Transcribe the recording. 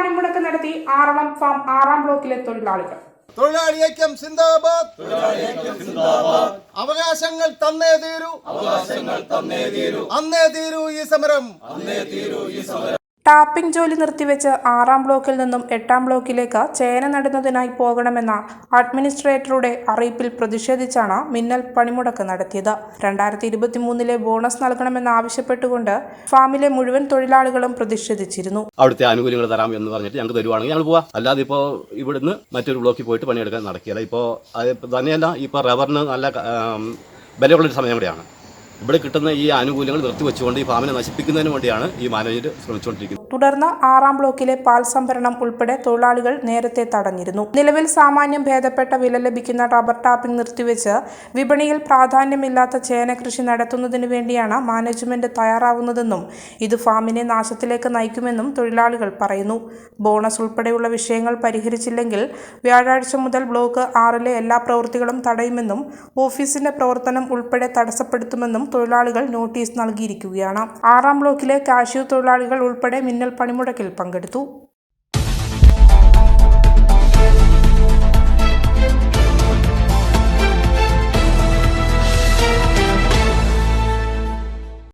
പണിമുടക്ക് നടത്തി ആറളം ഫാം ആറാം ബ്ലോക്കിലെ തൊഴിലാളികൾ. തൊഴിലാളി ഐക്യം സിന്ദാബാദ്. അവകാശങ്ങൾ തന്നേ തീരൂ. അവകാശങ്ങൾ തന്നേ തീരൂ. അന്നേ തീരൂ ഈ സമരം. ടാപ്പിംഗ് ജോലി നിർത്തിവെച്ച് ആറാം ബ്ലോക്കിൽ നിന്നും എട്ടാം ബ്ലോക്കിലേക്ക് ചേന നടുന്നതിനായി പോകണമെന്ന അഡ്മിനിസ്ട്രേറ്ററുടെ അറിയിപ്പിൽ പ്രതിഷേധിച്ചാണ് മിന്നൽ പണിമുടക്ക് നടത്തിയത്. രണ്ടായിരത്തി ഇരുപത്തിമൂന്നിലെ ബോണസ് നൽകണമെന്ന് ആവശ്യപ്പെട്ടുകൊണ്ട് ഫാമിലെ മുഴുവൻ തൊഴിലാളികളും പ്രതിഷേധിച്ചിരുന്നു. അവിടുത്തെ ആനുകൂല്യങ്ങൾ തരാം എന്ന് പറഞ്ഞിട്ട് ഞങ്ങൾക്ക് തരുവാണെങ്കിൽ ഞങ്ങൾ പോവാം. അല്ലാതെ ഇപ്പോൾ ഇവിടുന്ന് മറ്റൊരു ബ്ലോക്കിൽ പോയിട്ട് പണിയെടുക്കാൻ നടക്കില്ല ഇപ്പോൾ തന്നെയല്ല ഇപ്പോൾ റബ്ബറിന് നല്ല വിലയുള്ളൊരു സമയം കൂടെയാണ് ഇവിടെ കിട്ടുന്ന ഈ ആനുകൂല്യങ്ങൾ നിർത്തിവെച്ചുകൊണ്ട് ഈ ഫാമിനെ നശിപ്പിക്കുന്നതിന് വേണ്ടിയാണ് ഈ മാനേജർ ശ്രമിച്ചുകൊണ്ടിരിക്കുന്നത്. തുടർന്ന് ആറാം ബ്ലോക്കിലെ പാൽ സംഭരണം ഉൾപ്പെടെ തൊഴിലാളികൾ നേരത്തെ തടഞ്ഞിരുന്നു. നിലവിൽ സാമാന്യം ഭേദപ്പെട്ട വില ലഭിക്കുന്ന റബ്ബർ ടാപ്പിംഗ് നിർത്തിവെച്ച് വിപണിയിൽ പ്രാധാന്യമില്ലാത്ത ചേന കൃഷി നടത്തുന്നതിനു വേണ്ടിയാണ് മാനേജ്മെന്റ് തയ്യാറാവുന്നതെന്നും ഇത് ഫാമിനെ നാശത്തിലേക്ക് നയിക്കുമെന്നും തൊഴിലാളികൾ പറയുന്നു. ബോണസ് ഉൾപ്പെടെയുള്ള വിഷയങ്ങൾ പരിഹരിച്ചില്ലെങ്കിൽ വ്യാഴാഴ്ച മുതൽ ബ്ലോക്ക് ആറിലെ എല്ലാ പ്രവൃത്തികളും തടയുമെന്നും ഓഫീസിന്റെ പ്രവർത്തനം ഉൾപ്പെടെ തടസ്സപ്പെടുത്തുമെന്നും തൊഴിലാളികൾ നോട്ടീസ് നൽകിയിരിക്കുകയാണ്. ആറാം ബ്ലോക്കിലെ കാഷ്യൂ തൊഴിലാളികൾ ഉൾപ്പെടെ മിന്നൽ പണിമുടക്കിൽ പങ്കെടുത്തു.